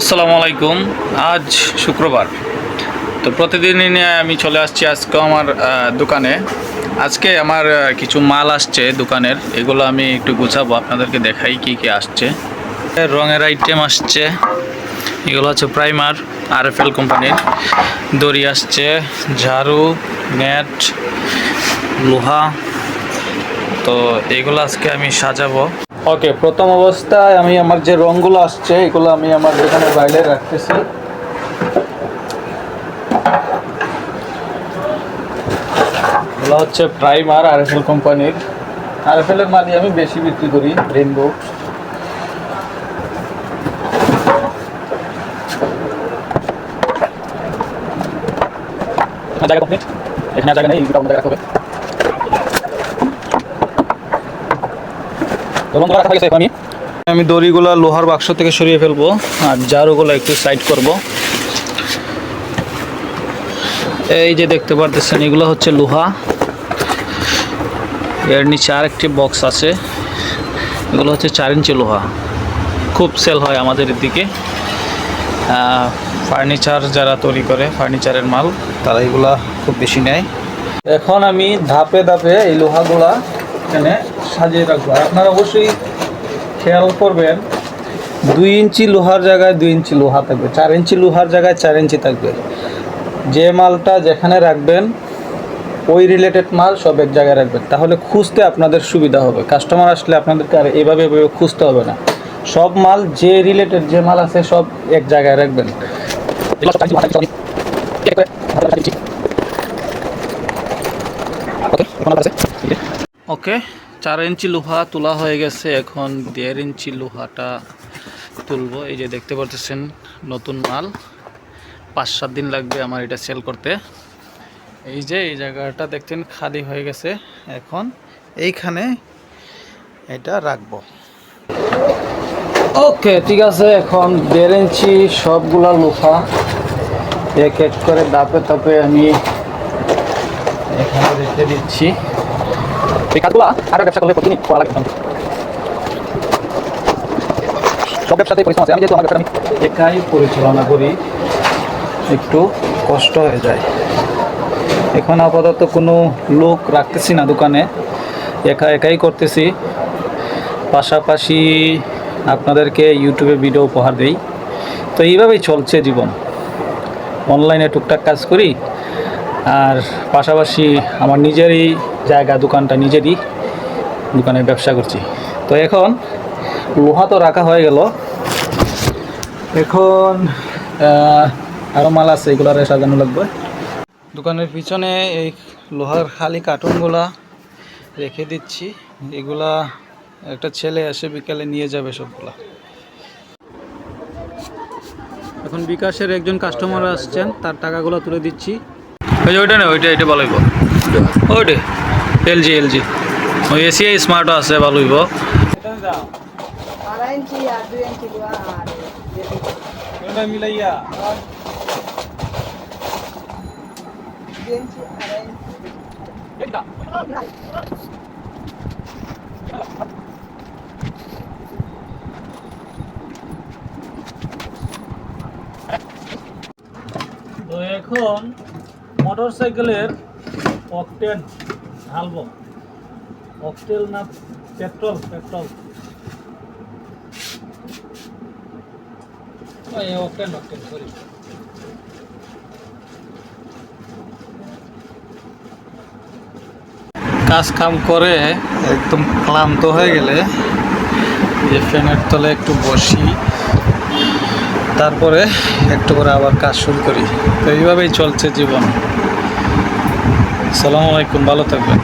আসসালামু আলাইকুম। আজ শুক্রবার। তো প্রতিদিনই নিয়ে আমি চলে আসছি আজকে আমার দোকানে। আজকে আমার কিছু মাল আসছে দোকানের। এগুলো আমি একটু গুছাবো, আপনাদেরকে দেখাই কি কি আসছে। রঙের আইটেম আসছে। এগুলো হচ্ছে প্রাইমার আর এফ এল কোম্পানির। দড়ি আসছে, ঝাড়ু, নেট, লোহা। তো এগুলো আজকে আমি সাজাবো। ওকে প্রথম অবস্থায় আমি আমার যে রঙগুলো আসছে, এগুলো আমি আমার দোকানে বাইরে রাখতেছি। এগুলো হচ্ছে প্রাইমার আর এফ এল কোম্পানির। আর এফ এল এর মালই আমি বেশি বিক্রি করি রেনবো জায়গা কমপ্লিট এখানে জায়গা নেই রাখতে হবে। আমি। দড়িগুলো লোহার বাক্স থেকে সরিয়ে ফেলব, আর জারুগুলো একটু সাইড করব। এই যে দেখতে পারতেছেন, এগুলো হচ্ছে লোহা। এর নিচে আরেকটি বক্স আছে, এগুলো হচ্ছে চার ইঞ্চি লোহা। খুব সেল হয় আমাদের এদিকে। ফার্নিচার যারা তৈরি করে, ফার্নিচারের মাল, তারা এগুলা খুব বেশি নেয়। এখন আমি ধাপে ধাপে এই লোহাগুলা এখানে সাজিয়ে রাখব। আর আপনারা অবশ্যই খেয়াল করবেন, দুই ইঞ্চি লোহার জায়গায় দুই ইঞ্চি লোহা থাকবে, চার ইঞ্চি লোহার জায়গায় চার ইঞ্চি থাকবে। যে মালটা যেখানে রাখবেন, ওই রিলেটেড মাল সব এক জায়গায় রাখবেন। তাহলে খুঁজতে আপনাদের সুবিধা হবে। কাস্টমার আসলে আপনাদেরকে আর এভাবে এভাবে খুঁজতে হবে না। সব মাল যে রিলেটেড যে মাল আছে সব এক জায়গায় রাখবেন। চার ইঞ্চি লোহা তোলা হয়ে গেছে। এখন দেড় ইঞ্চি লোহাটা তুলবো। এই যে দেখতে পারতেছেন নতুন মাল। পাঁচ সাত দিন লাগবে আমার এটা সেল করতে। এই যে এই জায়গাটা দেখছেন খালি হয়ে গেছে। এখন এইখানে এটা রাখব। ওকে ঠিক আছে, এখন দেড় ইঞ্চি সবগুলা লোহা এক এক করে দাপে তাপে আমি এখানে রেখে দিচ্ছি। এই কাজগুলো আরও ব্যবসা করলে প্রতিদিন করা লাগে। সব ব্যবসাতেই পরিশ্রম আছে। আমি যেহেতু আমার ব্যবসা আমি একাই পরিচালনা করি, একটু কষ্ট হয়ে যায়। এখন আপাতত কোনো লোক রাখতেছি না দোকানে। একা একাই করতেছি। পাশাপাশি আপনাদেরকে ইউটিউবে ভিডিও উপহার দেই। তো এইভাবেই চলছে জীবন। অনলাইনে টুকটাক কাজ করি। আর পাশাপাশি আমার নিজেরই জায়গা, দোকানটা নিজেরই দোকানে ব্যবসা করছি। তো এখন লোহা তো রাখা হয়ে গেল। এখন আরও মাল আছে, এগুলো আরে সাজানো লাগবে। দোকানের পিছনে এই লোহার খালি কার্টুনগুলা রেখে দিচ্ছি। এগুলা একটা ছেলে এসে বিকালে নিয়ে যাবে সবগুলা। এখন বিকাশের একজন কাস্টমার আসছেন, তার টাকাগুলো তুলে দিচ্ছি। ওইটা না, ওইটা, এটা ভালো হইব ওইটা। এলজি এলজি ওই এসিআই স্মার্টও আছে ভালো হইব। মিলাইয়া তো এখন মোটর সাইকেলের অকটেন ঢালবো অকটেল না petrol petrol octane octane sorry কাজ কাম করে একদম ক্লান্ত হয়ে গেলে যে ফ্যানের তলে একটু বসি তারপরে একটু করে আবার কাজ শুরু করি। তো এইভাবেই চলছে জীবন। সালামু আলাইকুম ভালো থাকবেন।